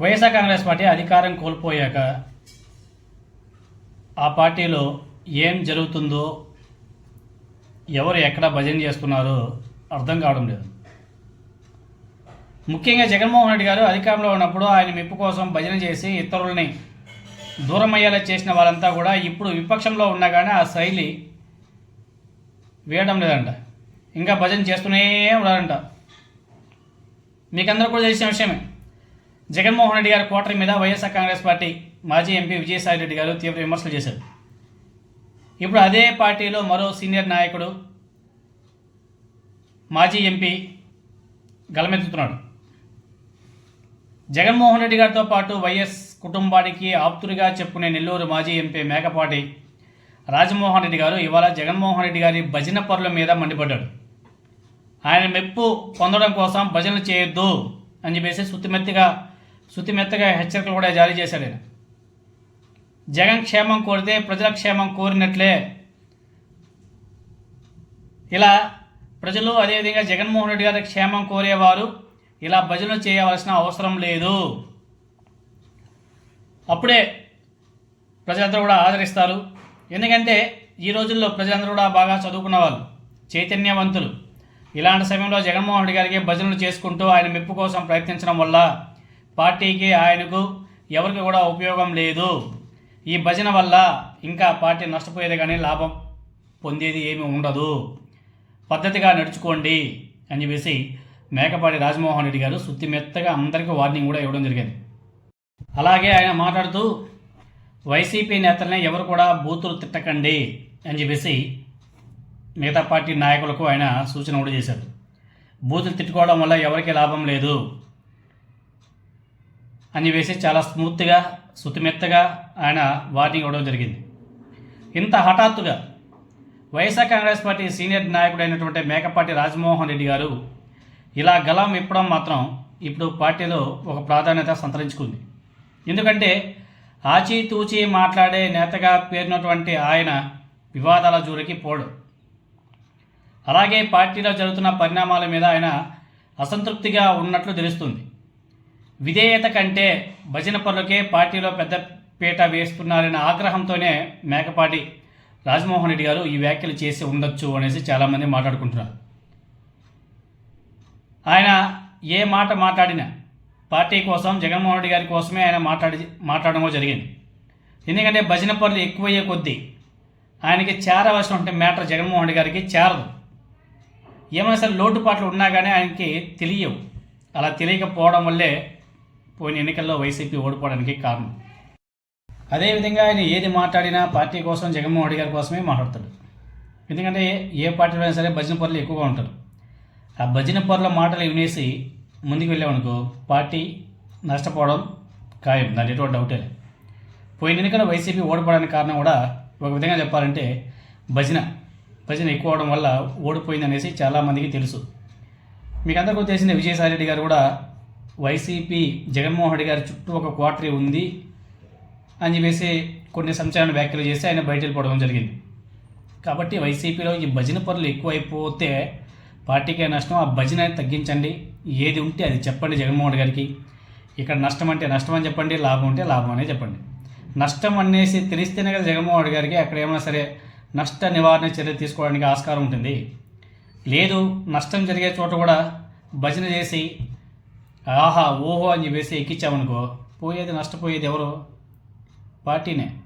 YSR Congress party అధికారం కోల్పోయాక ఆ పార్టీలో ఏం జరుగుతుందో ఎవరు ఎక్కడ భజన చేస్తున్నారో అర్థం కావడం లేదు. ముఖ్యంగా జగన్మోహన్ రెడ్డి గారు అధికారంలో ఉన్నప్పుడు ఆయన మెప్పు కోసం భజన చేసి ఇతరులని దూరం అయ్యేలా చేసిన వాళ్ళంతా కూడా ఇప్పుడు విపక్షంలో ఉన్నా కానీ ఆ శైలి వేయడం లేదంట. ఇంకా భజన చేస్తూనే ఉన్నారంట. మీకందరూ కూడా తెలిసిన విషయమే. జగన్మోహన్ రెడ్డి గారి కోటరి మీద వైఎస్ఆర్ కాంగ్రెస్ పార్టీ మాజీ ఎంపీ విజయసాయి రెడ్డి గారు తీవ్ర విమర్శలు చేశారు. ఇప్పుడు అదే పార్టీలో మరో సీనియర్ నాయకుడు మాజీ ఎంపీ గలమెత్తుతున్నాడు. జగన్మోహన్ రెడ్డి గారితో పాటు వైఎస్ కుటుంబానికి ఆప్తుడిగా చెప్పుకునే నెల్లూరు మాజీ ఎంపీ మేకపాటి రాజమోహన్ రెడ్డి గారు ఇవాళ జగన్మోహన్ రెడ్డి గారి భజన పరుల మీద మండిపడ్డాడు. ఆయన మెప్పు పొందడం కోసం భజనలు చేయొద్దు అని చెప్పేసి సుత్తిమెత్తిగా శుతిమెత్తగా హెచ్చరికలు కూడా జారీ చేశాడు ఆయన. జగన్ క్షేమం కోరితే ప్రజల క్షేమం కోరినట్లే. ఇలా ప్రజలు అదేవిధంగా జగన్మోహన్ రెడ్డి గారి క్షేమం కోరేవారు ఇలా భజనలు చేయవలసిన అవసరం లేదు. అప్పుడే ప్రజలందరూ కూడా ఆదరిస్తారు. ఎందుకంటే ఈ రోజుల్లో ప్రజలందరూ కూడా బాగా చదువుకున్న వాళ్ళు చైతన్యవంతులు. ఇలాంటి సమయంలో జగన్మోహన్ రెడ్డి గారికి భజనలు చేసుకుంటూ ఆయన మెప్పు కోసం ప్రయత్నించడం వల్ల పార్టీకి ఆయనకు ఎవరికి కూడా ఉపయోగం లేదు. ఈ భజన వల్ల ఇంకా పార్టీ నష్టపోయేది కానీ లాభం పొందేది ఏమీ ఉండదు. పద్ధతిగా నడుచుకోండి అని చెప్పేసి మేకపాటి రాజమోహన్ రెడ్డి గారు సుత్తి మెత్తగా అందరికీ వార్నింగ్ కూడా ఇవ్వడం జరిగింది. అలాగే ఆయన మాట్లాడుతూ వైసీపీ నేతల్ని ఎవరు కూడా బూతులు తిట్టకండి అని చెప్పేసి మిగతా పార్టీ నాయకులకు ఆయన సూచన కూడా చేశారు. బూతులు తిట్టుకోవడం వల్ల ఎవరికీ లాభం లేదు. అని వేసి చాలా స్మూత్గా శుతిమెత్తగా ఆయన వార్నింగ్ ఇవ్వడం జరిగింది. ఇంత హఠాత్తుగా వైఎస్ఆర్ కాంగ్రెస్ పార్టీ సీనియర్ నాయకుడైనటువంటి మేకపాటి రాజమోహన్ రెడ్డి గారు ఇలా గలం ఇప్పడం మాత్రం ఇప్పుడు పార్టీలో ఒక ప్రాధాన్యత సంతరించుకుంది. ఎందుకంటే ఆచితూచి మాట్లాడే నేతగా పేరినటువంటి ఆయన వివాదాల జోలికి పోడు. అలాగే పార్టీలో జరుగుతున్న పరిణామాల మీద ఆయన అసంతృప్తిగా ఉన్నట్లు తెలుస్తుంది. విధేయత కంటే భజన పనులకే పార్టీలో పెద్ద పీట వేస్తున్నారనే ఆగ్రహంతోనే మేకపాటి రాజమోహన్ రెడ్డి గారు ఈ వ్యాఖ్యలు చేసి ఉండొచ్చు అనేసి చాలామంది మాట్లాడుకుంటున్నారు. ఆయన ఏ మాట మాట్లాడినా పార్టీ కోసం జగన్మోహన్ రెడ్డి గారి కోసమే ఆయన మాట్లాడి మాట్లాడడం జరిగింది. ఎందుకంటే భజన పనులు ఎక్కువయ్యే కొద్దీ ఆయనకి చేరవలసిన ఉంటే మ్యాటర్ జగన్మోహన్ రెడ్డి గారికి చేరదు. ఏమైనా సరే లోటుపాట్లు ఉన్నా కానీ ఆయనకి తెలియవు. అలా తెలియకపోవడం వల్లే పోయిన ఎన్నికల్లో వైసీపీ ఓడిపోవడానికి కారణం? అదేవిధంగా ఆయన ఏది మాట్లాడినా పార్టీ కోసం జగన్మోహన్ రెడ్డి గారి కోసమే మాట్లాడతాడు. ఎందుకంటే ఏ పార్టీలో అయినా సరే భజన పొరలు ఎక్కువగా ఉంటారు. ఆ భజన పొరల మాటలు వినేసి ముందుకు వెళ్ళామనుకో పార్టీ నష్టపోవడం ఖాయం. దాని ఎటువంటి డౌటే పోయిన ఎన్నికల వైసీపీ ఓడిపోవడానికి కారణం కూడా ఒక విధంగా చెప్పాలంటే భజన. భజన ఎక్కువ అవడం వల్ల ఓడిపోయింది అనేసి చాలామందికి తెలుసు. మీకు అందరికీ తెలిసిన విజయసాయి రెడ్డి గారు కూడా వైసీపీ జగన్మోహన్ రెడ్డి గారి చుట్టూ ఒక క్వార్టరీ ఉంది అని చెప్పేసి కొన్ని సంచలన వ్యాఖ్యలు చేసి ఆయన బయట వెళ్ళిపోవడం జరిగింది. కాబట్టి వైసీపీలో ఈ భజన పనులు ఎక్కువైపోతే పార్టీకే నష్టం ఆ భజన తగ్గించండి. ఏది ఉంటే అది చెప్పండి జగన్మోహన్ రెడ్డి గారికి. ఇక్కడ నష్టం అంటే నష్టం అని చెప్పండి లాభం ఉంటే లాభం అనే చెప్పండి. నష్టం అనేసి తెలిస్తేనే కదా జగన్మోహన్ రెడ్డి గారికి అక్కడ ఏమైనా సరే నష్ట నివారణ చర్య తీసుకోవడానికి ఆస్కారం ఉంటుంది. లేదు నష్టం జరిగే చోట కూడా భజన చేసి ఆహా ఓహో అని చెప్పేసి ఎక్కించామనుకో పోయేది నష్టపోయేది ఎవరు? పార్టీనే.